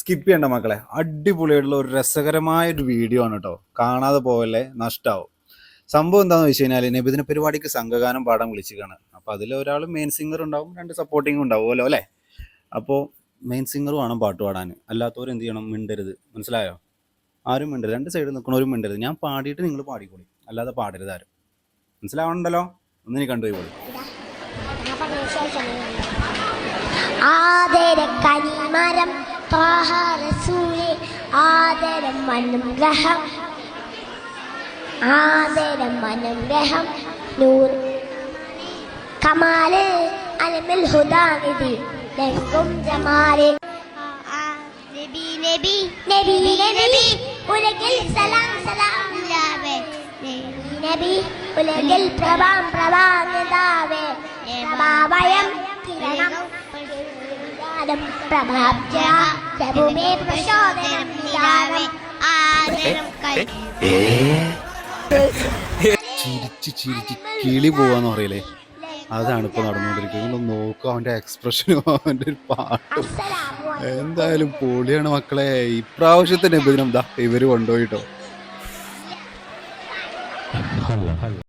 Skip ചെയ്യണ്ട മക്കളെ. അടിപൊളിയായിട്ടുള്ള ഒരു രസകരമായ ഒരു വീഡിയോ ആണ് കേട്ടോ കാണാതെ പോവല്ലേ? നഷ്ടാവും. സംഭവം എന്താണെന്ന് വെച്ച് കഴിഞ്ഞാൽ നബിദിന പരിപാടിക്ക് സംഘഗാനം പാടാൻ വിളിച്ചിരിക്കുകയാണ് അപ്പോൾ അതിൽ ഒരാൾ മെയിൻ സിംഗർ ഉണ്ടാവും രണ്ട് സപ്പോർട്ടിങ് ഉണ്ടാവുമല്ലോ അല്ലേ? അപ്പോൾ മെയിൻ സിംഗർ വേണം പാട്ട് പാടാൻ. അല്ലാത്തവർ എന്ത് ചെയ്യണം? മിണ്ടരുത്. മനസ്സിലായോ? ആരും മിണ്ടരുത്. രണ്ട് സൈഡിൽ നിൽക്കണവരും മിണ്ടരുത്. ഞാൻ പാടിയിട്ട് നിങ്ങൾ പാടിക്കോളി. അല്ലാതെ പാടരുത് ആരും. മനസ്സിലാവണ്ടല്ലോ? ഒന്ന് കണ്ടുപോയി പോളി ആദര കനിമരം റസൂലെ ആദരം അനുഗ്രഹം ആദരം അനുഗ്രഹം നൂർ കമാൽ അലമിൽ ഹുദാനിധി ലങ്കും ജമാലെ. നബി നബി. നബി നബി ഉലകിൽ സലാം സലാം. നബി നബി ഉലകിൽ പ്രഭാം പ്രഭാനിതാവേ പ്രഭാവയം പ്രചോദനം പ്രഭാബ്ജ പ്രഭുമേ പ്രചോദനം. നിരാവേ ആദരം ചിരിച്ച് ചിരിച്ച് കിളി പോവാന്ന് പറയില്ലേ? അതാണ് ഇപ്പൊ നടന്നുകൊണ്ടിരിക്കുന്നത്. നോക്കുക അവന്റെ എക്സ്പ്രഷനും അവന്റെ ഒരു പാട്ടും. എന്തായാലും പൊളിയാണ് മക്കളെ. ഇപ്രാവശ്യത്തെ നബിദിനം ദാ ഇവർ കൊണ്ടുപോയിട്ടോ.